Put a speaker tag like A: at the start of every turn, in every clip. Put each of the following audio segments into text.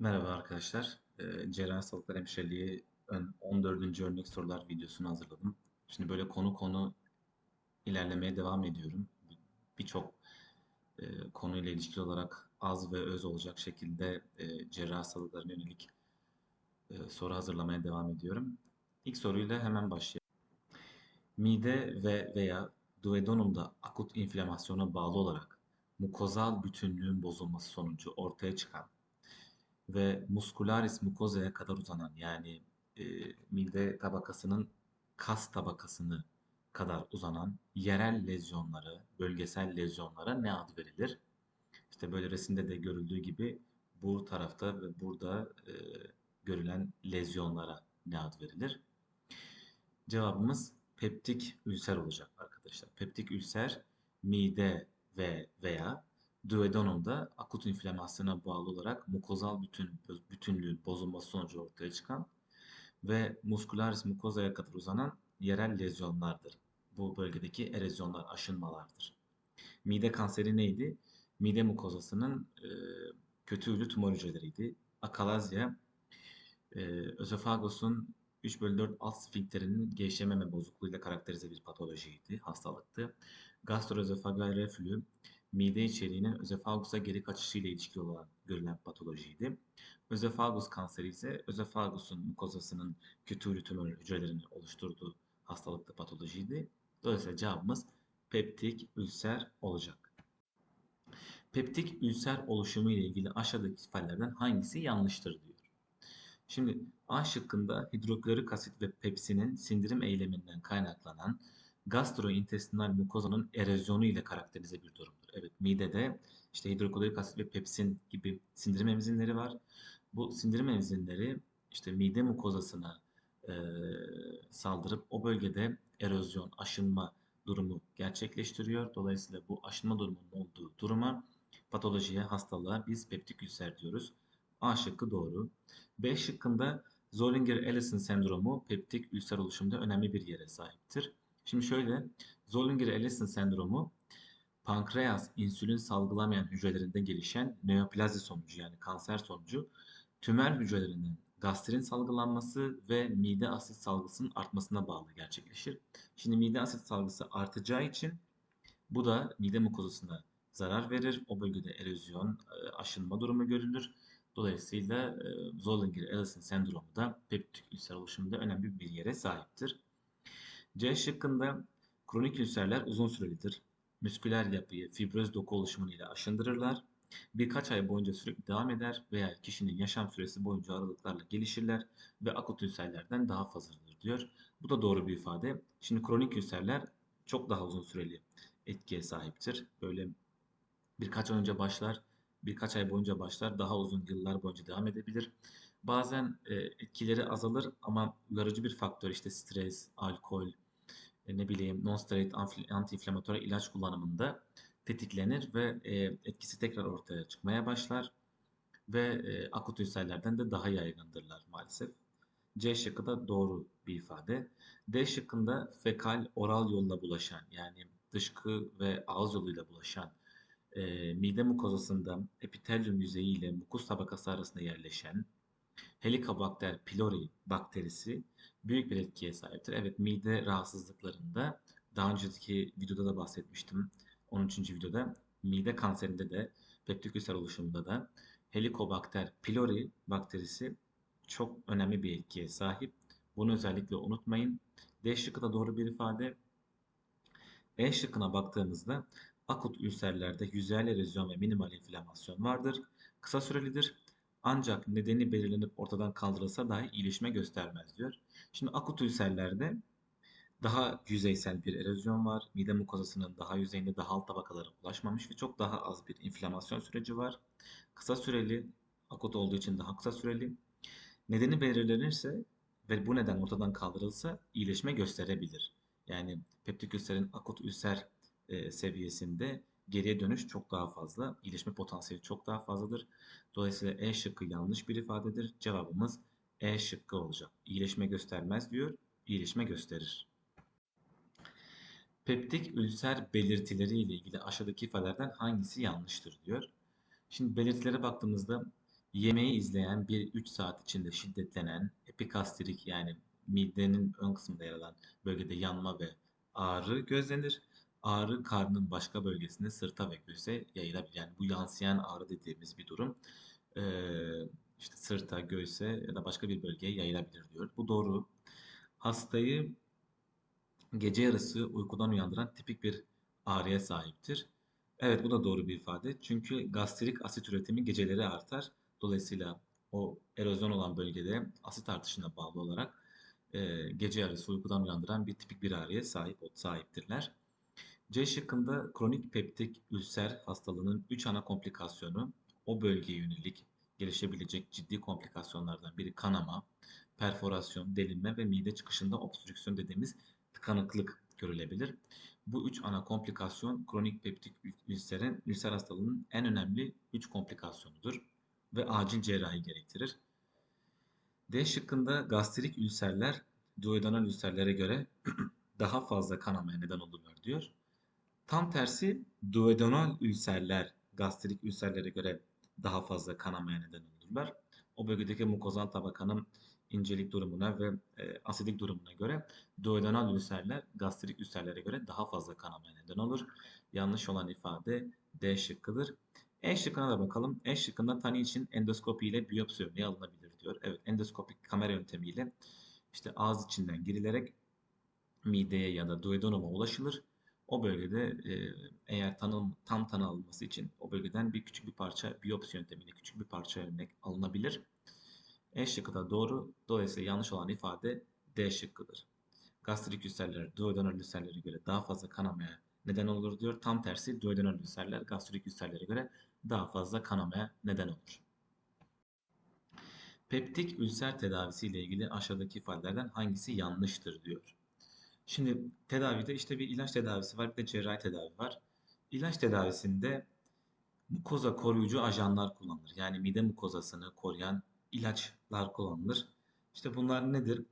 A: Merhaba arkadaşlar. Eee cerrahi hastalıklar hemşireliği ön 14. örnek sorular videosunu hazırladım. Şimdi böyle konu konu ilerlemeye devam ediyorum. Birçok eee, konuyla ilişkili olarak az ve öz olacak şekilde eee cerrahi hastalıklarına yönelik eee, soru hazırlamaya devam ediyorum. İlk soruyla hemen başlayalım. Mide ve veya duodenumda akut inflamasyona bağlı olarak mukozal bütünlüğün bozulması sonucu ortaya çıkan ve muscularis mucosa'ya kadar uzanan yani e, mide tabakasının kas tabakasını kadar uzanan yerel lezyonlara, bölgesel lezyonlara ne ad verilir? İşte böyle resimde de görüldüğü gibi bu tarafta ve burada e, görülen lezyonlara ne ad verilir? Cevabımız peptik ülser olacak arkadaşlar. Peptik ülser mide ve veya duodenumda akut inflamasyona bağlı olarak mukozal bütün bütünlüğün bozulması sonucu ortaya çıkan ve muscularis mucosa'ya kadar uzanan yerel lezyonlardır. Bu bölgedeki erozyonlar, aşınmalardır. Mide kanseri neydi? Mide mukozasının e, kötü ürü tümör hücreleriydi. Akalazya, e, özofagusun 3 bölü 4 alt sfinkterinin gevşememe bozukluğuyla karakterize bir patolojiydi, hastalıktı. Gastroözofageal reflü, mide içeriğinin özofagusa geri kaçışı ile ilişkili olan görülen patolojiydi. Özofagus kanseri ise özofagusun mukozasının kötü tümör hücrelerini oluşturduğu hastalıklı patolojiydi. Dolayısıyla cevabımız peptik ülser olacak. Peptik ülser oluşumu ile ilgili aşağıdaki ifadelerden hangisi yanlıştır diyor. Şimdi A şıkkında hidroklorik asit ve pepsinin sindirim eyleminden kaynaklanan gastrointestinal mukozanın erozyonu ile karakterize bir durumdur. Evet midede işte hidroklorik asit ve pepsin gibi sindirim enzimleri var. Bu sindirim enzimleri işte mide mukozasına e, saldırıp o bölgede erozyon, aşınma durumu gerçekleştiriyor. Dolayısıyla bu aşınma durumunun olduğu duruma patolojiye, hastalığa biz peptik ülser diyoruz. A şıkkı doğru. B şıkkında Zollinger-Ellison sendromu peptik ülser oluşumunda önemli bir yere sahiptir. Şimdi şöyle, Zollinger-Ellison sendromu pankreas insülin salgılamayan hücrelerinde gelişen neoplazi sonucu yani kanser sonucu tümör hücrelerinin gastrin salgılanması ve mide asit salgısının artmasına bağlı gerçekleşir. Şimdi mide asit salgısı artacağı için bu da mide mukozasına zarar verir. O bölgede erozyon, aşınma durumu görülür. Dolayısıyla e, Zollinger-Ellison sendromu da peptik ülser oluşumunda önemli bir yere sahiptir. C şıkkında kronik ülserler uzun sürelidir. Müsküler yapıyı fibroz doku oluşumunu ile aşındırırlar. Birkaç ay boyunca sürekli devam eder veya kişinin yaşam süresi boyunca aralıklarla gelişirler ve akut ülserlerden daha fazladır diyor. Bu da doğru bir ifade. Şimdi kronik ülserler çok daha uzun süreli etkiye sahiptir. Böyle birkaç ay önce başlar, birkaç ay boyunca başlar, daha uzun yıllar boyunca devam edebilir. Bazen e, etkileri azalır ama uyarıcı bir faktör işte stres, alkol, ne bileyim non-steroid anti-inflamatuar ilaç kullanımında tetiklenir ve e, etkisi tekrar ortaya çıkmaya başlar ve e, akut ülserlerden de daha yaygındırlar maalesef. C şıkkı da doğru bir ifade. D şıkkında fekal oral yolla bulaşan yani dışkı ve ağız yoluyla bulaşan e, mide mukozasında epitelyum yüzeyi ile mukus tabakası arasında yerleşen Helicobacter pylori bakterisi büyük bir etkiye sahiptir. Evet mide rahatsızlıklarında daha önceki videoda da bahsetmiştim. 13. videoda mide kanserinde de peptik oluşumunda da Helicobacter pylori bakterisi çok önemli bir etkiye sahip. Bunu özellikle unutmayın. D şıkkı da doğru bir ifade. E şıkkına baktığımızda akut ülserlerde yüzeyel erozyon ve minimal inflamasyon vardır. Kısa sürelidir. Ancak nedeni belirlenip ortadan kaldırılsa dahi iyileşme göstermez diyor. Şimdi akut ülserlerde daha yüzeysel bir erozyon var. Mide mukozasının daha yüzeyinde daha alt tabakalara ulaşmamış ve çok daha az bir inflamasyon süreci var. Kısa süreli, akut olduğu için daha kısa süreli. Nedeni belirlenirse ve bu neden ortadan kaldırılsa iyileşme gösterebilir. Yani peptik ülserin akut ülser e, seviyesinde geriye dönüş çok daha fazla. İyileşme potansiyeli çok daha fazladır. Dolayısıyla E şıkkı yanlış bir ifadedir. Cevabımız E şıkkı olacak. İyileşme göstermez diyor. İyileşme gösterir. Peptik ülser belirtileri ile ilgili aşağıdaki ifadelerden hangisi yanlıştır diyor. Şimdi belirtilere baktığımızda Yemeği izleyen bir 3 saat içinde şiddetlenen epikastrik yani midenin ön kısmında yer alan bölgede yanma ve ağrı gözlenir. Ağrı karnın başka bölgesinde sırta ve göğüse yayılabilir. Yani bu yansıyan ağrı dediğimiz bir durum. Ee, işte sırta, göğüse ya da başka bir bölgeye yayılabilir diyor. Bu doğru. Hastayı gece yarısı uykudan uyandıran tipik bir ağrıya sahiptir. Evet bu da doğru bir ifade. Çünkü gastrik asit üretimi geceleri artar. Dolayısıyla o erozyon olan bölgede asit artışına bağlı olarak e, gece yarısı uykudan uyandıran bir tipik bir ağrıya sahip sahiptirler. C şıkkında kronik peptik ülser hastalığının 3 ana komplikasyonu o bölgeye yönelik gelişebilecek ciddi komplikasyonlardan biri kanama, perforasyon, delinme ve mide çıkışında obstrüksiyon dediğimiz tıkanıklık görülebilir. Bu üç ana komplikasyon kronik peptik ülserin, ülser hastalığının en önemli üç komplikasyonudur ve acil cerrahi gerektirir. D şıkkında gastrik ülserler duodenal ülserlere göre daha fazla kanamaya neden olurlar diyor. Tam tersi duodenal ülserler gastrik ülserlere göre daha fazla kanamaya neden olurlar. O bölgedeki mukozal tabakanın incelik durumuna ve e, asidik durumuna göre duodenal ülserler gastrik ülserlere göre daha fazla kanamaya neden olur. Yanlış olan ifade D şıkkıdır. E şıkkına da bakalım. E şıkkında tani için endoskopi ile biyopsi örneği alınabilir diyor. Evet endoskopik kamera yöntemiyle işte ağız içinden girilerek mideye ya da duodenuma ulaşılır. O bölgede eğer tanım, tam tanı alınması için o bölgeden bir küçük bir parça biyopsi yöntemiyle küçük bir parça örnek alınabilir. E şıkkı da doğru. Dolayısıyla yanlış olan ifade D şıkkıdır. Gastrik ülserler duodenal ülserlere göre daha fazla kanamaya neden olur diyor. Tam tersi duodenal ülserler gastrik ülserlere göre daha fazla kanamaya neden olur. Peptik ülser tedavisi ile ilgili aşağıdaki ifadelerden hangisi yanlıştır diyor. Şimdi tedavide işte bir ilaç tedavisi var, bir de cerrahi tedavi var. İlaç tedavisinde mukoza koruyucu ajanlar kullanılır. Yani mide mukozasını koruyan ilaçlar kullanılır. İşte bunlar nedir?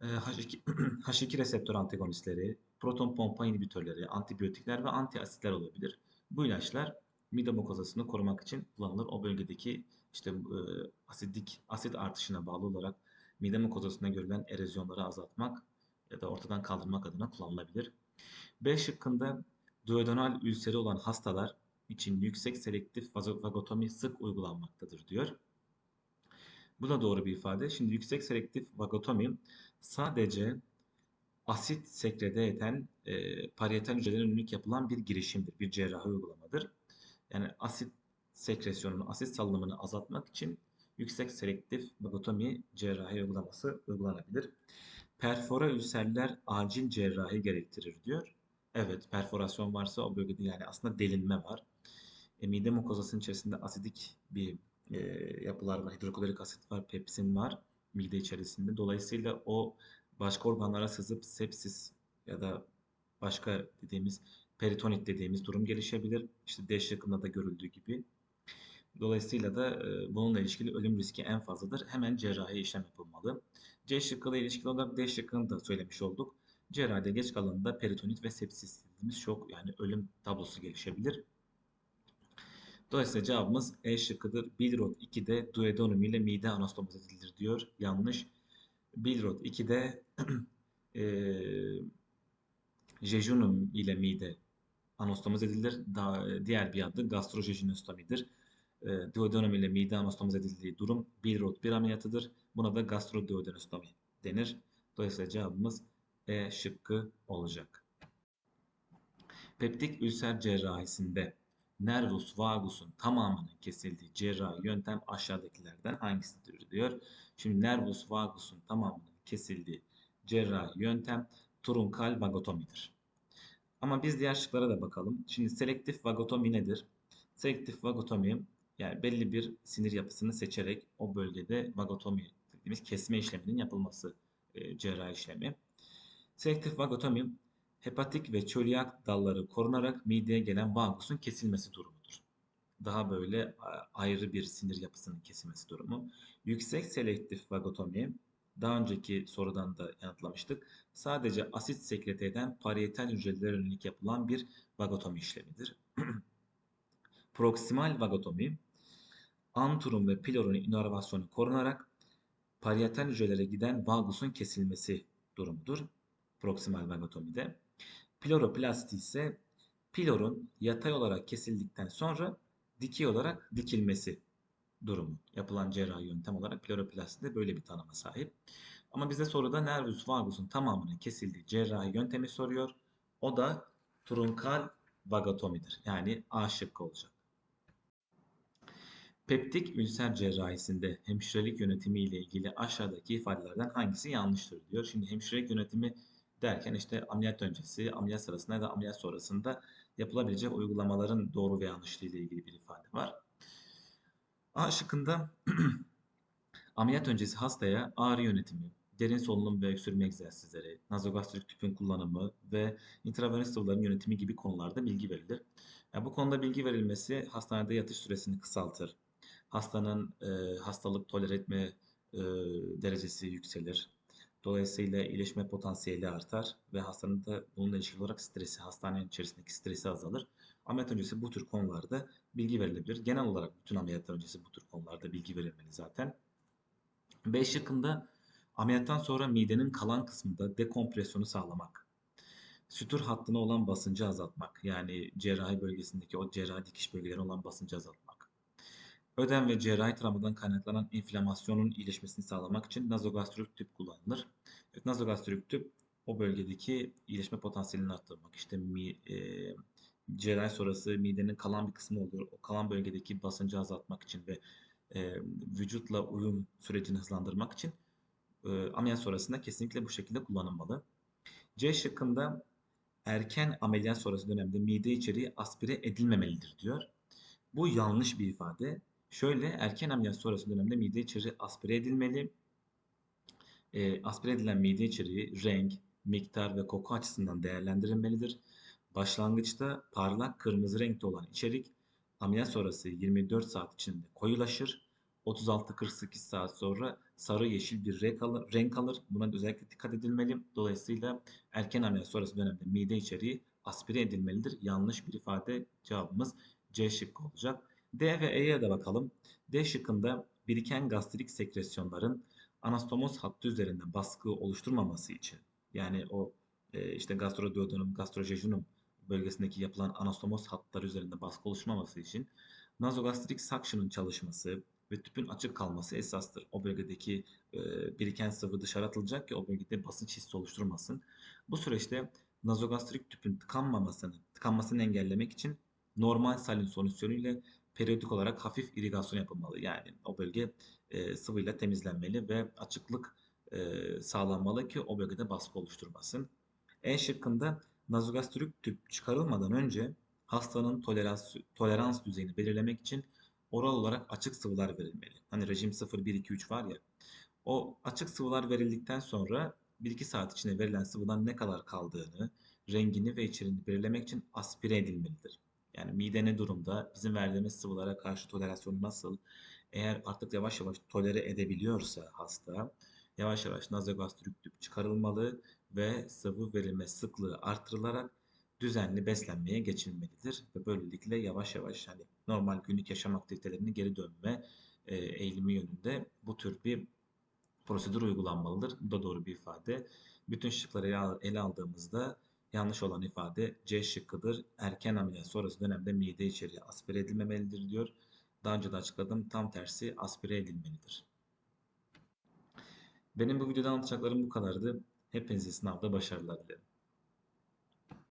A: H2, H2 reseptör antagonistleri, proton pompa inhibitörleri, antibiyotikler ve antiasitler olabilir. Bu ilaçlar mide mukozasını korumak için kullanılır. O bölgedeki işte e, asidik asit artışına bağlı olarak mide mukozasında görülen erozyonları azaltmak ya da ortadan kaldırmak adına kullanılabilir. B şıkkında duodenal ülseri olan hastalar için yüksek selektif vagotomi sık uygulanmaktadır diyor. Bu da doğru bir ifade. Şimdi yüksek selektif vagotomi sadece asit sekrede eden e, parietal hücrelerin yönelik yapılan bir girişimdir, bir cerrahi uygulamadır. Yani asit sekresyonunu, asit salınımını azaltmak için yüksek selektif vagotomi cerrahi uygulaması uygulanabilir. Perfora ülserler acil cerrahi gerektirir diyor. Evet, perforasyon varsa o bölgede yani aslında delinme var. E, mide mukozasının içerisinde asidik bir e, yapılar var. Hidroklorik asit var, pepsin var mide içerisinde. Dolayısıyla o başka organlara sızıp sepsis ya da başka dediğimiz peritonit dediğimiz durum gelişebilir. İşte D şıkkında da görüldüğü gibi. Dolayısıyla da e, bununla ilişkili ölüm riski en fazladır. Hemen cerrahi işlem yapılmalı. C şıkkıyla ilişkili olarak D şıkkını da söylemiş olduk. Cerrahide geç kalanında peritonit ve sepsis dediğimiz şok yani ölüm tablosu gelişebilir. Dolayısıyla cevabımız E şıkkıdır. Bilirot 2'de duodenum ile mide anastomoz edilir diyor. Yanlış. Bilirot 2'de e, jejunum ile mide anastomoz edilir. Daha, diğer bir adı gastrojejinostomidir. E, duodenum ile mide anastomoz edildiği durum Bilirot 1 ameliyatıdır. Buna da gastroduodenostomi denir. Dolayısıyla cevabımız E şıkkı olacak. Peptik ülser cerrahisinde nervus vagus'un tamamının kesildiği cerrahi yöntem aşağıdakilerden hangisidir diyor. Şimdi nervus vagus'un tamamının kesildiği cerrahi yöntem trunkal vagotomidir. Ama biz diğer şıklara da bakalım. Şimdi selektif vagotomi nedir? Selektif vagotomi yani belli bir sinir yapısını seçerek o bölgede vagotomi dediğimiz kesme işleminin yapılması e, cerrahi işlemi. Selektif vagotomi hepatik ve çölyak dalları korunarak mideye gelen vagusun kesilmesi durumudur. Daha böyle ayrı bir sinir yapısının kesilmesi durumu. Yüksek selektif vagotomi daha önceki sorudan da yanıtlamıştık. Sadece asit sekrete eden parietal hücrelere yönelik yapılan bir vagotomi işlemidir. Proksimal vagotomi anturum ve pilorun inervasyonu korunarak parietal hücrelere giden valgusun kesilmesi durumudur. Proksimal vagotomide. Piloroplasti ise pilorun yatay olarak kesildikten sonra dikey olarak dikilmesi durumu. Yapılan cerrahi yöntem olarak piloroplasti de böyle bir tanıma sahip. Ama bize soruda nervus vagus'un tamamının kesildiği cerrahi yöntemi soruyor. O da trunkal vagotomidir. Yani A şıkkı olacak. Peptik ülser cerrahisinde hemşirelik yönetimi ile ilgili aşağıdaki ifadelerden hangisi yanlıştır diyor. Şimdi hemşirelik yönetimi derken işte ameliyat öncesi, ameliyat sırasında ya da ameliyat sonrasında yapılabilecek uygulamaların doğru ve yanlışlığı ile ilgili bir ifade var. A şıkkında ameliyat öncesi hastaya ağrı yönetimi, derin solunum ve öksürme egzersizleri, nazogastrik tüpün kullanımı ve intravenöz sıvıların yönetimi gibi konularda bilgi verilir. Yani bu konuda bilgi verilmesi hastanede yatış süresini kısaltır. Hastanın e, hastalık tolere etme e, derecesi yükselir. Dolayısıyla iyileşme potansiyeli artar ve hastanın da bununla ilişkili olarak stresi, hastanenin içerisindeki stresi azalır. Ameliyat öncesi bu tür konularda bilgi verilebilir. Genel olarak bütün ameliyatlar öncesi bu tür konularda bilgi verilmeli zaten. B şıkkında ameliyattan sonra midenin kalan kısmında dekompresyonu sağlamak. Sütür hattına olan basıncı azaltmak. Yani cerrahi bölgesindeki o cerrahi dikiş bölgelerine olan basıncı azaltmak. Ödem ve cerrahi travmadan kaynaklanan inflamasyonun iyileşmesini sağlamak için nazogastrik tüp kullanılır. Evet, nazogastrik tüp o bölgedeki iyileşme potansiyelini arttırmak. İşte mi, e, cerrahi sonrası midenin kalan bir kısmı oluyor. O kalan bölgedeki basıncı azaltmak için ve e, vücutla uyum sürecini hızlandırmak için e, ameliyat sonrasında kesinlikle bu şekilde kullanılmalı. C şıkkında erken ameliyat sonrası dönemde mide içeriği aspire edilmemelidir diyor. Bu yanlış bir ifade. Şöyle erken ameliyat sonrası dönemde mide içeriği aspire edilmeli. E, aspire edilen mide içeriği renk, miktar ve koku açısından değerlendirilmelidir. Başlangıçta parlak kırmızı renkte olan içerik ameliyat sonrası 24 saat içinde koyulaşır. 36-48 saat sonra sarı yeşil bir renk alır, renk alır. Buna özellikle dikkat edilmeli. Dolayısıyla erken ameliyat sonrası dönemde mide içeriği aspire edilmelidir. Yanlış bir ifade cevabımız C şıkkı olacak. D ve E'ye de bakalım. D şıkkında biriken gastrik sekresyonların anastomoz hattı üzerinde baskı oluşturmaması için yani o e, işte gastroduodenum, gastrojejunum bölgesindeki yapılan anastomoz hatları üzerinde baskı oluşmaması için nazogastrik suction'ın çalışması ve tüpün açık kalması esastır. O bölgedeki e, biriken sıvı dışarı atılacak ki o bölgede basınç hissi oluşturmasın. Bu süreçte nazogastrik tüpün tıkanmamasını, tıkanmasını engellemek için normal salin solüsyonu ile periyodik olarak hafif irigasyon yapılmalı. Yani o bölge e, sıvıyla temizlenmeli ve açıklık e, sağlanmalı ki o bölgede baskı oluşturmasın. En şıkkında nazogastrik tüp çıkarılmadan önce hastanın tolerans, tolerans düzeyini belirlemek için oral olarak açık sıvılar verilmeli. Hani rejim 0, 1, 2, 3 var ya. O açık sıvılar verildikten sonra 1-2 saat içinde verilen sıvıdan ne kadar kaldığını, rengini ve içeriğini belirlemek için aspire edilmelidir. Yani mide ne durumda, bizim verdiğimiz sıvılara karşı tolerasyonu nasıl, eğer artık yavaş yavaş tolere edebiliyorsa hasta, yavaş yavaş nazogastrik tüp çıkarılmalı ve sıvı verilme sıklığı artırılarak düzenli beslenmeye geçilmelidir ve böylelikle yavaş yavaş hani normal günlük yaşam aktivitelerine geri dönme e, eğilimi yönünde bu tür bir prosedür uygulanmalıdır. Bu da doğru bir ifade. Bütün şıkları ele aldığımızda yanlış olan ifade C şıkkıdır. Erken ameliyat sonrası dönemde mide içeriği aspire edilmemelidir diyor. Daha önce de açıkladım. Tam tersi aspire edilmelidir. Benim bu videoda anlatacaklarım bu kadardı. Hepinize sınavda başarılar dilerim.